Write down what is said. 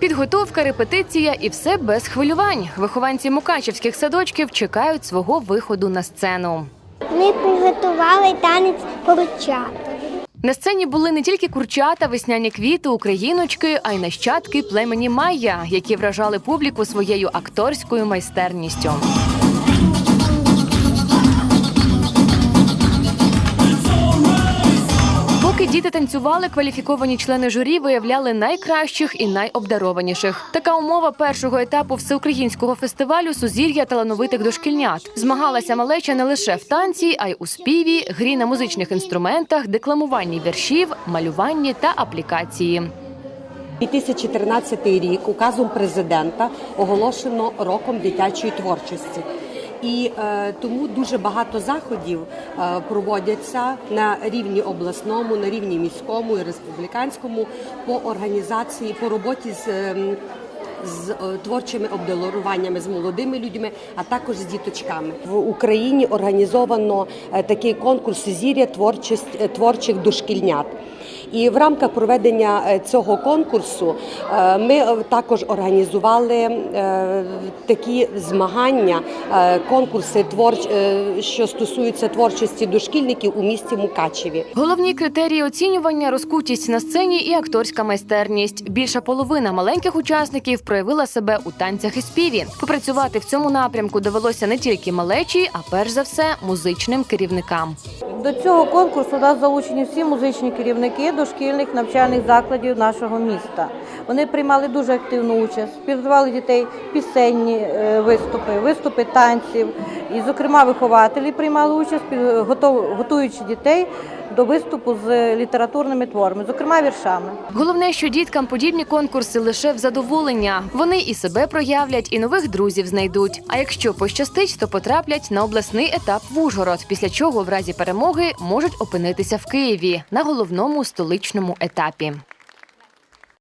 Підготовка, репетиція і все без хвилювань. Вихованці мукачівських садочків чекають свого виходу на сцену. Ми приготували танець курчат. На сцені були не тільки курчата, весняні квіти, україночки, а й нащадки племені Майя, які вражали публіку своєю акторською майстерністю. Поки діти танцювали, кваліфіковані члени журі виявляли найкращих і найобдарованіших. Така умова першого етапу всеукраїнського фестивалю Сузір'я талановитих дошкільнят. Змагалася малеча не лише в танці, а й у співі, грі на музичних інструментах, декламуванні віршів, малюванні та аплікації. 2013 рік указом президента оголошено роком дитячої творчості. І е, тому дуже багато заходів е, проводяться на рівні обласному, на рівні міському і республіканському по організації, по роботі з. ем, з е, творчими обдаруваннями з молодими людьми, а також з діточками в Україні організовано е, такий конкурс зір'я творчість е, творчих дошкільнят. І в рамках проведення цього конкурсу ми також організували такі змагання, конкурси творч, що стосуються творчості дошкільників у місті Мукачеві. Головні критерії оцінювання розкутість на сцені і акторська майстерність. Більша половина маленьких учасників проявила себе у танцях і співі. Попрацювати в цьому напрямку довелося не тільки малечі, а перш за все музичним керівникам. До цього конкурсу у нас залучені всі музичні керівники дошкільних навчальних закладів нашого міста. Вони приймали дуже активну участь, підготували дітей пісенні е, виступи, виступи танців. І, зокрема, вихователі приймали участь, готуючи дітей до виступу з літературними творами, зокрема віршами. Головне, що діткам подібні конкурси лише в задоволення. Вони і себе проявлять, і нових друзів знайдуть. А якщо пощастить, то потраплять на обласний етап в Ужгород, після чого в разі перемоги можуть опинитися в Києві на головному столичному етапі.